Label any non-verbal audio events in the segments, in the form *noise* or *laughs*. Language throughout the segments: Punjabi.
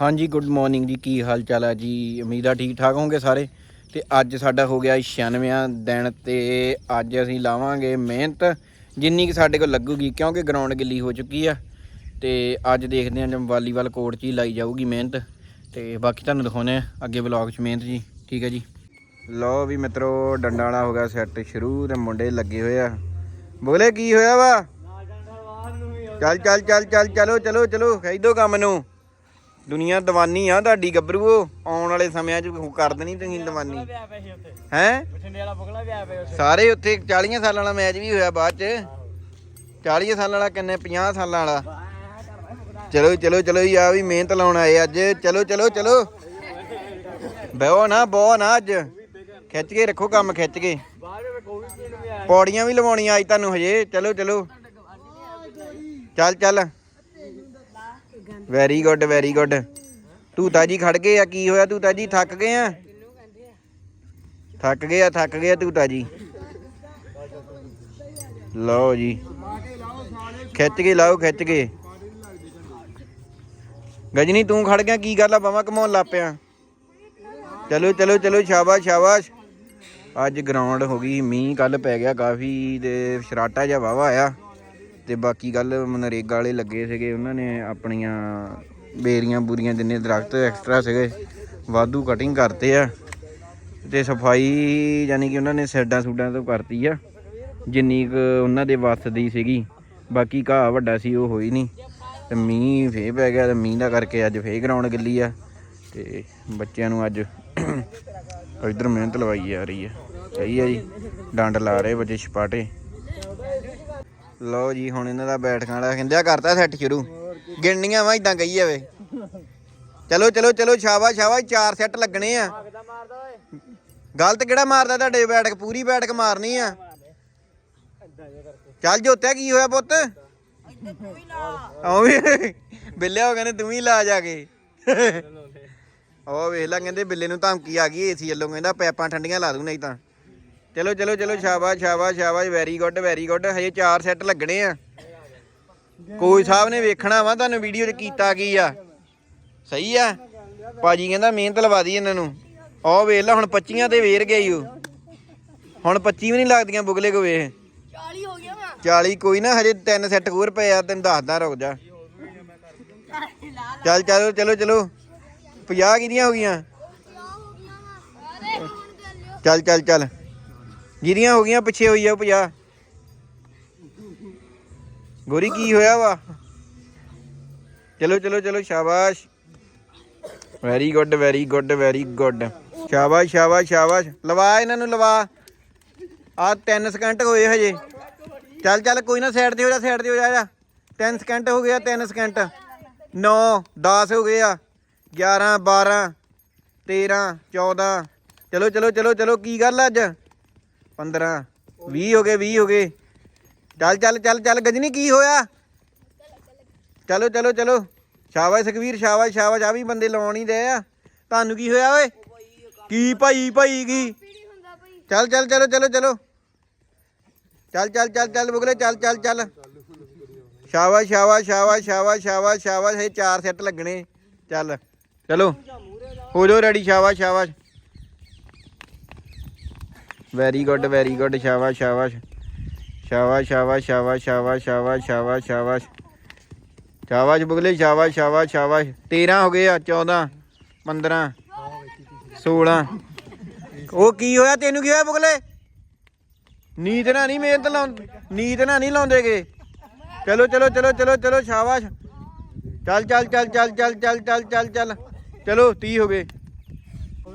ਹਾਂਜੀ ਗੁੱਡ ਮਾਰਨਿੰਗ ਜੀ, ਕੀ ਹਾਲ ਚਾਲ ਆ ਜੀ? ਉਮੀਦ ਆ ਠੀਕ ਠਾਕ ਹੋਵੋਗੇ ਸਾਰੇ? ਤੇ ਅੱਜ ਸਾਡਾ ਹੋ ਗਿਆ 96ਵਾਂ ਦਿਨ ਤੇ ਅੱਜ ਅਸੀਂ ਲਾਵਾਂਗੇ ਮਿਹਨਤ। ਜਿੰਨੀ ਕਿ ਸਾਡੇ ਕੋਲ ਲੱਗੂਗੀ, ਕਿਉਂਕਿ ਗਰਾਊਂਡ ਗਿੱਲੀ ਹੋ ਚੁੱਕੀ ਆ। ਤੇ ਅੱਜ ਦੇਖਦੇ ਹਾਂ ਜਮ ਵਾਲੀਬਾਲ ਕੋਰਟ 'ਚ ਹੀ ਲਾਈ ਜਾਊਗੀ ਮਿਹਨਤ। ਤੇ ਬਾਕੀ ਤੁਹਾਨੂੰ ਦਿਖਾਉਂਦੇ ਆ ਅੱਗੇ ਵਲੌਗ 'ਚ ਮਿਹਨਤ ਜੀ, ਠੀਕ ਹੈ ਜੀ? ਲਓ ਵੀ ਮਿੱਤਰੋ, ਡੰਡਾ ਵਾਲਾ ਹੋ ਗਿਆ ਸੈੱਟ ਸ਼ੁਰੂ ਤੇ ਮੁੰਡੇ ਲੱਗੇ ਹੋਏ ਆ। ਬੋਲੇ, ਕੀ ਹੋਇਆ ਵਾ? ਚੱਲ ਚੱਲ ਚੱਲ ਚੱਲ, ਚਲੋ ਚਲੋ ਚਲੋ ਖੈਦੋ ਕੰਮ ਨੂੰ। ਦੁਨੀਆ ਦੀਵਾਨੀ ਆ ਤੁਹਾਡੀ ਗੱਭਰੂਓ ਆਉਣ ਵਾਲੇ ਸਮਿਆਂ 'ਚ ਕਰ ਦੇਣੀ ਤੁਸੀਂ ਦੀਵਾਨੀ। ਹੈ? ਬਠਿੰਡੇ ਵਾਲਾ ਬੁਗਲਾ ਵਿਆਹ ਪਿਆ ਉੱਥੇ। ਸਾਰੇ ਉੱਥੇ 40 ਸਾਲਾਂ ਵਾਲਾ ਮੈਚ ਵੀ ਹੋਇਆ ਬਾਅਦ 'ਚ। 40 ਸਾਲਾਂ ਵਾਲਾ ਕਿੰਨੇ 50 ਸਾਲਾਂ ਵਾਲਾ? ਚਲੋ ਚਲੋ ਚਲੋ ਜੀ ਆ ਵੀ ਮਿਹਨਤ ਲਾਉਣ ਆਏ ਅੱਜ। ਚਲੋ ਚਲੋ ਚਲੋ। ਬਹਿਓ ਨਾ ਬੋ ਨਾ ਅੱਜ। ਖਿੱਚ ਕੇ ਰੱਖੋ ਕੰਮ ਖਿੱਚ ਕੇ। ਪੌੜੀਆਂ ਵੀ ਲਵਾਉਣੀਆਂ ਅੱਜ ਤੁਹਾਨੂੰ ਹਜੇ। ਚਲੋ ਚਲੋ। ਚੱਲ ਚੱਲ। ਵੈਰੀ ਗੁੱਡ ਵੈਰੀ ਗੁੱਡ ਤੂਤਾ ਜੀ ਖੜ ਗਏ ਆ, ਕੀ ਹੋਇਆ ਤੂਤਾ ਜੀ ਥੱਕ ਗਏ ਆ? ਥੱਕ ਗਏ ਆ, ਥੱਕ ਗਏ ਆ ਤੂਤਾ ਜੀ ਲਓ ਜੀ। ਖਿੱਚ ਕੇ ਲਾਓ, ਖਿੱਚ ਕੇ। ਗਜਨੀ, ਤੂੰ ਖੜ ਗਿਆ, ਕੀ ਗੱਲ ਆ? ਬਾਵਾ ਘਮਾਉਣ ਲੱਗ ਪਿਆ। ਚਲੋ ਚਲੋ ਚਲੋ, ਸ਼ਾਬਾਸ਼ ਸ਼ਾਬਾਸ਼। ਅੱਜ ਗਰਾਊਂਡ ਹੋ ਗਈ, ਮੀਂਹ ਕੱਲ ਪੈ ਗਿਆ ਕਾਫੀ ਤੇ ਸ਼ਰਾਟਾ ਜਿਹਾ ਵਾਵਾ ਆਇਆ। ਤੇ ਬਾਕੀ ਗੱਲ ਮਨਰੇਗਾ ਵਾਲੇ ਲੱਗੇ ਸੀਗੇ, ਉਹਨਾਂ ਨੇ ਆਪਣੀਆਂ ਬੇਰੀਆਂ ਬੂਰੀਆਂ ਜਿੰਨੇ ਦਰਖਤ ਐਕਸਟਰਾ ਸੀਗੇ, ਵਾਧੂ ਕਟਿੰਗ ਕਰਤੇ ਆ। ਤੇ ਸਫ਼ਾਈ ਯਾਨੀ ਕਿ ਉਹਨਾਂ ਨੇ ਸੈਡਾਂ ਸੂਡਾਂ ਤੋਂ ਕਰਤੀ ਆ, ਜਿੰਨੀ ਕੁ ਉਹਨਾਂ ਦੇ ਵੱਸ ਦੀ ਸੀਗੀ। ਬਾਕੀ ਘਾਹ ਵੱਡਾ ਸੀ, ਉਹ ਹੋਈ ਨਹੀਂ ਤੇ ਮੀਂਹ ਫੇ ਪੈ ਗਿਆ ਤੇ ਮੀਂਹ ਦਾ ਕਰਕੇ ਅੱਜ ਫੇ ਗਰਾਊਂਡ ਗਿੱਲੀ ਆ। ਤੇ ਬੱਚਿਆਂ ਨੂੰ ਅੱਜ ਇਧਰ ਮਿਹਨਤ ਲਵਾਈ ਜਾ ਰਹੀ ਹੈ ਸਹੀ ਹੈ ਜੀ, ਡੰਡ ਲਾ ਰਹੇ ਬੱਚੇ ਛਪਾਟੇ। ਲਓ ਜੀ, ਹੁਣ ਇਹਨਾਂ ਦਾ ਬੈਠਕਾਂ ਵਾਲਾ ਕਹਿੰਦੇ ਆ ਕਰਤਾ ਸੈੱਟ ਸ਼ੁਰੂ। ਗਿਣਨੀਆਂ ਵਾ ਇਦਾਂ ਕਹੀ ਜਾਵੇ। ਚਲੋ ਚਲੋ ਚਲੋ, ਸ਼ਾਬਾਸ਼ ਸ਼ਾਬਾਸ਼, ਚਾਰ ਸੈੱਟ ਲੱਗਣੇ ਆ। ਗਲਤ ਕਿਹੜਾ ਮਾਰਦਾ ਤੁਹਾਡੇ ਬੈਠਕ? ਪੂਰੀ ਬੈਠਕ ਮਾਰਨੀ ਆ। ਚੱਲ ਜੋਤਿਆ, ਕੀ ਹੋਇਆ ਪੁੱਤ? ਆਉਂ ਵੀ ਬਿੱਲੇ ਹੋ ਕਹਿੰਦੇ, ਤੂੰ ਵੀ ਲਾ ਜਾ ਕੇ। ਉਹ ਵੇਖ ਲੈ, ਕਹਿੰਦੇ ਬਿੱਲੇ ਨੂੰ ਧਮਕੀ ਆ ਗਈ, ਏਸੀ ਵੱਲੋਂ। ਕਹਿੰਦਾ ਪੈਪਾਂ ਠੰਡੀਆਂ ਲਾ ਦੂੰ, ਨਹੀਂ ਤਾਂ। ਚਲੋ ਚਲੋ ਚਲੋ ਸ਼ਾਬਾਸ਼ ਸ਼ਾਬਾਸ਼ ਸ਼ਾਬਾਸ਼ ਵੈਰੀ ਗੁੱਡ ਵੈਰੀ ਗੁੱਡ ਹਜੇ ਚਾਰ ਸੈੱਟ ਲੱਗਣੇ ਆ। ਕੋਈ ਸਾਹਿਬ ਨੇ ਵੇਖਣਾ ਵਾ ਤੁਹਾਨੂੰ ਵੀਡੀਓ 'ਚ ਕੀਤਾ ਕੀ ਆ? ਸਹੀ ਆ? ਭਾਜੀ ਕਹਿੰਦਾ ਮਿਹਨਤ ਲਵਾ ਦੀ ਇਹਨਾਂ ਨੂੰ। ਉਹ ਵੇਖ ਲੈ ਹੁਣ 25 ਤੇ ਵੇਰ ਗਿਆ ਈ ਉਹ। ਹੁਣ 25 ਵੀ ਨਹੀਂ ਲੱਗਦੀਆਂ ਬੁਗਲੇ ਕੋ ਵੇਖ। 40 ਹੋ ਗਿਆ ਵਾ। 40 ਕੋਈ ਨਾ ਹਜੇ ਤਿੰਨ ਸੈੱਟ ਹੋਰ ਪਏ ਆ ਤੈਨੂੰ ਦੱਸਦਾ ਰੁਕ ਜਾ। ਚੱਲ ਚਲੋ ਚਲੋ ਚਲੋ। 50 ਕਿਹਦੀਆਂ ਹੋ ਗਈਆਂ? ਚੱਲ ਚੱਲ ਚੱਲ। ਜਿਹਦੀਆਂ ਹੋ ਗਈਆਂ, ਪਿੱਛੇ ਹੋਈ ਆ 50 ਗੋਰੀ, ਕੀ ਹੋਇਆ ਵਾ? ਚਲੋ ਚਲੋ ਚਲੋ, ਸ਼ਾਬਾਸ਼। Very good very good very good ਸ਼ਾਬਾਸ਼ ਸ਼ਾਬਾਸ਼ ਸ਼ਾਬਾਸ਼। ਲਵਾ ਇਹਨਾਂ ਨੂੰ, ਲਵਾ। ਆ 3 ਸਕਿੰਟ ਹੋਏ ਹਜੇ। ਚੱਲ ਚੱਲ, ਕੋਈ ਨਾ ਸਾਈਡ ਤੇ ਹੋ ਜਾ ਸਾਈਡ ਤੇ ਹੋ ਜਾ ਜਾ। 3 ਸਕਿੰਟ ਹੋ ਗਿਆ 3 ਸਕਿੰਟ 9 10 ਹੋ ਗਏ ਆ। 11 12 13 14 ਚਲੋ ਚਲੋ ਚਲੋ ਚਲੋ, ਕੀ ਗੱਲ ਆ ਅੱਜ? 15 20 ਹੋ ਗਏ 20 ਹੋ ਗਏ। ਚੱਲ ਚੱਲ ਚੱਲ ਚੱਲ, ਗਜਨੀ, ਕੀ ਹੋਇਆ? ਚਲੋ ਚਲੋ ਚਲੋ। ਸ਼ਾਬਾਸ਼ ਸੁਖਵੀਰ, ਸ਼ਾਬਾਸ਼ ਸ਼ਾਬਾਸ਼। ਆ ਵੀ ਬੰਦੇ ਲਾਉਣ ਹੀ ਰਹੇ ਆ। ਤੁਹਾਨੂੰ ਕੀ ਹੋਇਆ ਓਏ? ਕੀ ਭਾਈ ਭਾਈ ਕੀ? ਪੀੜੀ ਚੱਲ ਚੱਲ, ਚਲੋ ਚਲੋ ਚਲੋ। ਚੱਲ ਚੱਲ ਚੱਲ ਚੱਲ ਬੁਗਲੇ ਚੱਲ ਚੱਲ ਚੱਲ। ਸ਼ਾਬਾਸ਼ ਸ਼ਾਬਾਸ਼ ਸ਼ਾਬਾਸ਼ ਸ਼ਾਬਾਸ਼ ਸ਼ਾਬਾਸ਼ ਸ਼ਾਬਾਸ਼। ਇਹ ਚਾਰ ਸੈੱਟ ਲੱਗਣੇ। ਚੱਲ, ਚਲੋ। ਹੋ ਜਾਓ ਰੈਡੀ ਸ਼ਾਬਾਸ਼ ਸ਼ਾਬਾਸ਼। ਵੈਰੀ ਗੁੱਡ ਵੈਰੀ ਗੁੱਡ ਸ਼ਾਬਾਸ਼ ਸ਼ਾਬਾਸ਼ ਸ਼ਾਬਾਸ਼ ਸ਼ਾਬਾਸ਼ ਸ਼ਾਬਾਸ਼ ਸ਼ਾਬਾਸ਼ ਸ਼ਾਬਾਸ਼ ਸ਼ਾਬਾਸ਼ ਸ਼ਾਬਾਸ਼ ਸ਼ਾਬਾਸ਼ ਬੁਗਲੇ ਸ਼ਾਬਾਸ਼ ਸ਼ਾਬਾਸ਼ ਸ਼ਾਬਾਸ਼ 13 ਹੋ ਗਏ ਆ 14 15 16 ਉਹ ਕੀ ਹੋਇਆ ਤੈਨੂੰ ਕੀ ਹੋਇਆ ਬੁਗਲੇ ਨੀਂਦ ਨਾ ਨਹੀਂ ਮਿਹਨਤ ਲਾਉਂ ਨੀਂਦ ਨਾ ਨਹੀਂ ਲਾਉਂਦੇਗੇ ਚਲੋ ਚਲੋ ਚਲੋ ਚਲੋ ਚਲੋ ਸ਼ਾਬਾਸ਼ ਚੱਲ ਚੱਲ ਚੱਲ ਚੱਲ ਚੱਲ ਚੱਲ ਚੱਲ ਚੱਲ ਚੱਲ ਚਲੋ 30 ਹੋ ਗਏ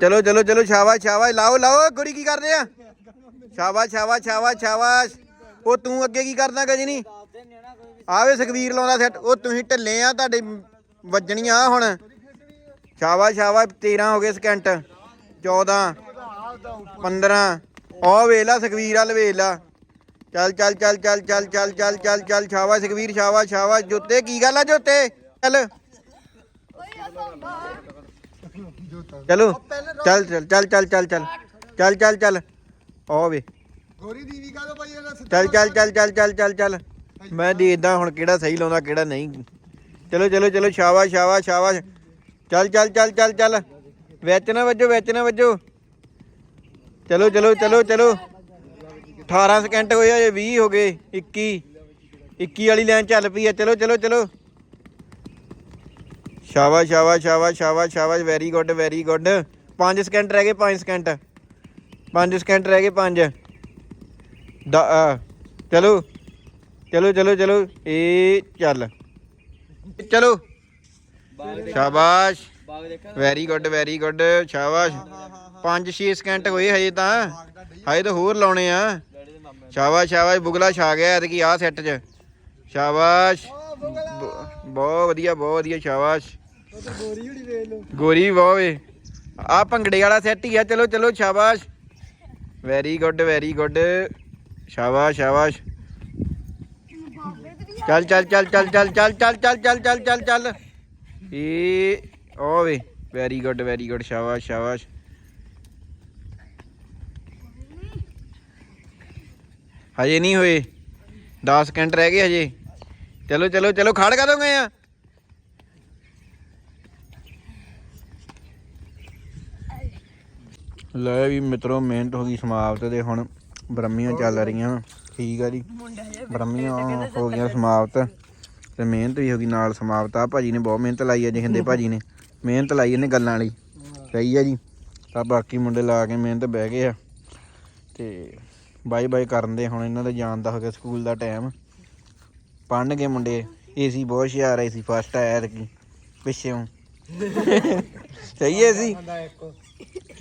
ਚਲੋ ਚਲੋ ਚਲੋ ਸ਼ਾਬਾਸ਼ ਸ਼ਾਬਾਸ਼ ਲਾਓ ਲਾਓ ਗੁਰੀ ਕੀ ਕਰਦੇ ਆ ਸ਼ਾਬਾਸ਼ ਸ਼ਾਬਾਸ਼ ਸ਼ਾਬਾਸ਼ ਸ਼ਾਬਾਸ਼ ਉਹ ਤੂੰ ਅੱਗੇ ਕੀ ਕਰਦਾ ਗਜਨੀ ਆਵੇ ਸੁਖਵੀਰ ਲਾਉਂਦਾ ਸੈੱਟ ਉਹ ਤੁਸੀਂ ਢਿੱਲੇ ਆ ਤੁਹਾਡੇ ਵੱਜਣੀਆਂ ਹੁਣ ਸ਼ਾਬਾਸ਼ ਸ਼ਾਬਾਸ਼ 13 ਹੋ ਗਏ ਸਕਿੰਟ 14 15 ਉਹ ਵੇਲਾ ਸੁਖਵੀਰ ਵਾਲ ਵੇਲਾ ਚੱਲ ਚੱਲ ਚੱਲ ਚੱਲ ਚੱਲ ਚੱਲ ਚੱਲ ਚੱਲ ਚੱਲ ਸ਼ਾਬਾਸ਼ ਸੁਖਵੀਰ ਸ਼ਾਬਾਸ਼ ਸ਼ਾਬਾਸ਼ ਜੋਤੇ ਕੀ ਗੱਲ ਆ ਜੋਤੇ ਚੱਲ ਚਲੋ ਚੱਲ ਚੱਲ ਚੱਲ ਚੱਲ ਚੱਲ ਚੱਲ ਚੱਲ ਚੱਲ ਉਹ ਵੇ। ਗੋਰੀ ਦੀਵੀ ਕਾ ਭਾਈ ਇਹਦਾ ਚੱਲ ਚੱਲ ਚੱਲ ਚੱਲ ਚੱਲ ਚੱਲ ਚੱਲ। ਮੈਂ ਦੇਖਦਾ ਹੁਣ ਕਿਹੜਾ ਸਹੀ ਲਾਉਂਦਾ ਕਿਹੜਾ ਨਹੀਂ। ਚਲੋ ਚਲੋ ਚਲੋ ਸ਼ਾਬਾਸ਼ ਸ਼ਾਬਾਸ਼ ਸ਼ਾਬਾਸ਼। ਚੱਲ ਚੱਲ ਚੱਲ ਚੱਲ ਚੱਲ। ਵਿੱਚ ਨਾ ਵੱਜੋ ਵਿੱਚ ਨਾ ਵੱਜੋ। ਚਲੋ ਚਲੋ ਚਲੋ ਚਲੋ। 18 ਸਕਿੰਟ ਹੋਏ ਆ ਜੇ 20 ਹੋ ਗਏ 21 21 ਵਾਲੀ ਲਾਈਨ ਚੱਲ ਪਈ ਆ। ਚਲੋ ਚਲੋ ਚਲੋ। ਸ਼ਾਬਾਸ਼ ਸ਼ਾਬਾਸ਼ ਸ਼ਾਬਾਸ਼ ਸ਼ਾਬਾਸ਼ ਸ਼ਾਬਾਸ਼। Very good very good 5 second ਰਹਿ ਗਏ 5 ਸਕਿੰਟ 5 ਸਕਿੰਟ ਰਹਿ ਗਏ 5 ਚਲੋ। ਚਲੋ ਚਲੋ ਚਲੋ। ਇਹ ਚੱਲ। ਚਲੋ। ਸ਼ਾਬਾਸ਼। ਵੈਰੀ ਗੁੱਡ ਵੈਰੀ ਗੁੱਡ ਸ਼ਾਬਾਸ਼। 5-6 ਸਕਿੰਟ ਹੋਏ ਹਜੇ ਤਾਂ। ਹਜੇ ਤਾਂ ਹੋਰ ਲਾਉਣੇ ਆ। ਦੇ ਸ਼ਾਬਾਸ਼ ਸ਼ਾਬਾਸ਼। ਬੁਗਲਾ ਛਾ ਗਿਆ ਐਤਕੀ ਆ ਸੈੱਟ 'ਚ। ਸ਼ਾਬਾਸ਼। ਬਹੁਤ ਵਧੀਆ ਬਹੁਤ ਵਧੀਆ। ਸ਼ਾਬਾਸ਼। ਗੋਰੀ ਹੁੜੀ ਵੇਖ ਲੋ ਗੋਰੀ ਵੀ ਬਹੁਤ ਵੇ ਆ ਭੰਗੜੇ ਵਾਲਾ ਸੈੱਟ ਹੀ ਆ। ਚਲੋ ਚਲੋ। ਸ਼ਾਬਾਸ਼। ਵੈਰੀ ਗੁੱਡ ਵੈਰੀ ਗੁੱਡ ਸ਼ਾਬਾਸ਼ ਸ਼ਾਬਾਸ਼ ਚੱਲ ਚੱਲ ਚੱਲ ਚੱਲ ਚੱਲ ਚੱਲ ਚੱਲ ਚੱਲ ਚੱਲ ਚੱਲ ਚੱਲ ਚੱਲ ਇਹ ਓ ਵੇ ਵੈਰੀ ਗੁੱਡ ਵੈਰੀ ਗੁੱਡ ਸ਼ਾਬਾਸ਼ ਸ਼ਾਬਾਸ਼ ਹਜੇ ਨਹੀਂ ਹੋਏ 10 ਸਕਿੰਟ ਰਹਿ ਗਏ ਹਜੇ ਚਲੋ ਚਲੋ ਚਲੋ ਖੜ ਕਾ ਦੋਗੇ ਲੈ ਵੀ ਮਿੱਤਰੋ ਮਿਹਨਤ ਹੋ ਗਈ ਸਮਾਪਤ ਤੇ ਹੁਣ ਬ੍ਰਹਮੀਆਂ ਚੱਲ ਰਹੀਆਂ। ਠੀਕ ਆ ਜੀ। ਬ੍ਰਹਮੀਆਂ ਹੋ ਗਈਆਂ ਸਮਾਪਤ ਤੇ ਮਿਹਨਤ ਵੀ ਹੋ ਗਈ ਨਾਲ ਸਮਾਪਤ। ਆ ਭਾਜੀ ਨੇ ਬਹੁਤ ਮਿਹਨਤ ਲਾਈ ਆ ਜੀ ਹਿੰਦੇ ਭਾਜੀ ਨੇ। ਮਿਹਨਤ ਲਾਈ ਇਹਨੇ ਗੱਲਾਂ ਵਾਲੀ। ਸਹੀ ਆ ਜੀ। ਤਾਂ ਬਾਕੀ ਮੁੰਡੇ ਲਾ ਕੇ ਮਿਹਨਤ ਬਹਿ ਗਏ ਆ। ਤੇ ਬਾਈ ਬਾਈ ਕਰਨ ਦੇ ਹੁਣ ਇਹਨਾਂ ਦਾ ਜਾਣ ਦਾ ਹੋ ਗਿਆ ਸਕੂਲ ਦਾ ਟਾਈਮ। ਪੜਨਗੇ ਮੁੰਡੇ। ਏਸੀ ਬਹੁਤ ਹੁਸ਼ਿਆਰ ਐ ਸੀ ਫਸਟ ਆਇਆ ਐਤਕੀ। ਪਿੱਛੇੋਂ *laughs* ਸਹੀ ਐ ਸੀ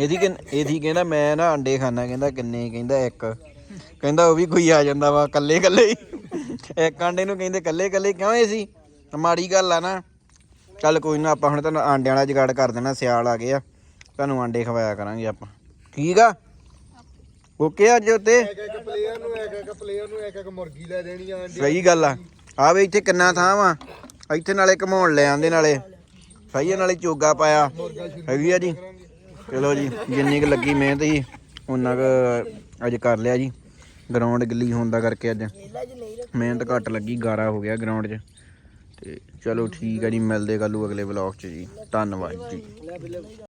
ਇਹਦੀ ਕਹਿੰ- ਇਹਦੀ ਕਹਿੰਦਾ ਮੈਂ ਨਾ ਅੰਡੇ ਖਾਣਾ ਕਹਿੰਦਾ ਕਿੰਨੇ, ਕਹਿੰਦਾ ਇੱਕ। ਕਹਿੰਦਾ ਉਹ ਵੀ ਕੋਈ ਆ ਜਾਂਦਾ ਵਾ ਕੱਲੇ ਕੱਲੇ ਇੱਕ ਆਂਡੇ ਨੂੰ ਕਹਿੰਦੇ ਕੱਲੇ ਕੱਲੇ ਕਿਉਂ ਇਹ ਸੀ? ਮਾੜੀ ਗੱਲ ਆ ਨਾ। ਚੱਲ ਕੋਈ ਨਾ, ਆਪਾਂ ਹੁਣ ਤੁਹਾਨੂੰ ਆਂਡਿਆਂ ਵਾਲਾ ਜੁਗਾੜ ਕਰ ਦੇਣਾ, ਸਿਆਲ ਆ ਗਏ ਆ। ਤੁਹਾਨੂੰ ਆਂਡੇ ਖਵਾਇਆ ਕਰਾਂਗੇ ਆਪਾਂ। ਠੀਕ ਆ? ਓਕੇ ਅੱਜ ਉੱਤੇ? ਇੱਕ ਇੱਕ ਪਲੇਅਰ ਨੂੰ ਇੱਕ ਇੱਕ ਪਲੇਅਰ ਨੂੰ ਇੱਕ ਇੱਕ ਮੁਰਗੀ ਲੈ ਦੇਣੀ ਆ ਆਂਡੇ ਸਹੀ ਗੱਲ ਆ। ਆ ਵੇ ਇੱਥੇ ਕਿੰਨਾ ਥਾਂ ਵਾ। ਇੱਥੇ ਨਾਲੇ ਘਮਾਉਣ ਲੈ ਆਂਦੇ ਨਾਲੇ। ਸਹੀ ਆ, ਨਾਲੇ ਚੋਗਾ ਪਾਇਆ। ਹੈਗੀ ਆ ਜੀ। ਚਲੋ ਜੀ, ਜਿੰਨੀ ਕੁ ਲੱਗੀ ਮਿਹਨਤ ਜੀ ਉਹਨਾਂ ਕੁ ਅੱਜ ਕਰ ਲਿਆ ਜੀ। ਗਰਾਊਂਡ ਗਿੱਲੀ ਹੋਣ ਦਾ ਕਰਕੇ ਅੱਜ ਮਿਹਨਤ ਘੱਟ ਲੱਗੀ, ਗਾਰਾ ਹੋ ਗਿਆ ਗਰਾਊਂਡ 'ਚ। ਤੇ ਚਲੋ ਠੀਕ ਹੈ ਜੀ, ਮਿਲਦੇ ਕੱਲੂ ਅਗਲੇ ਵਲੌਗ 'ਚ ਜੀ। ਧੰਨਵਾਦ ਜੀ।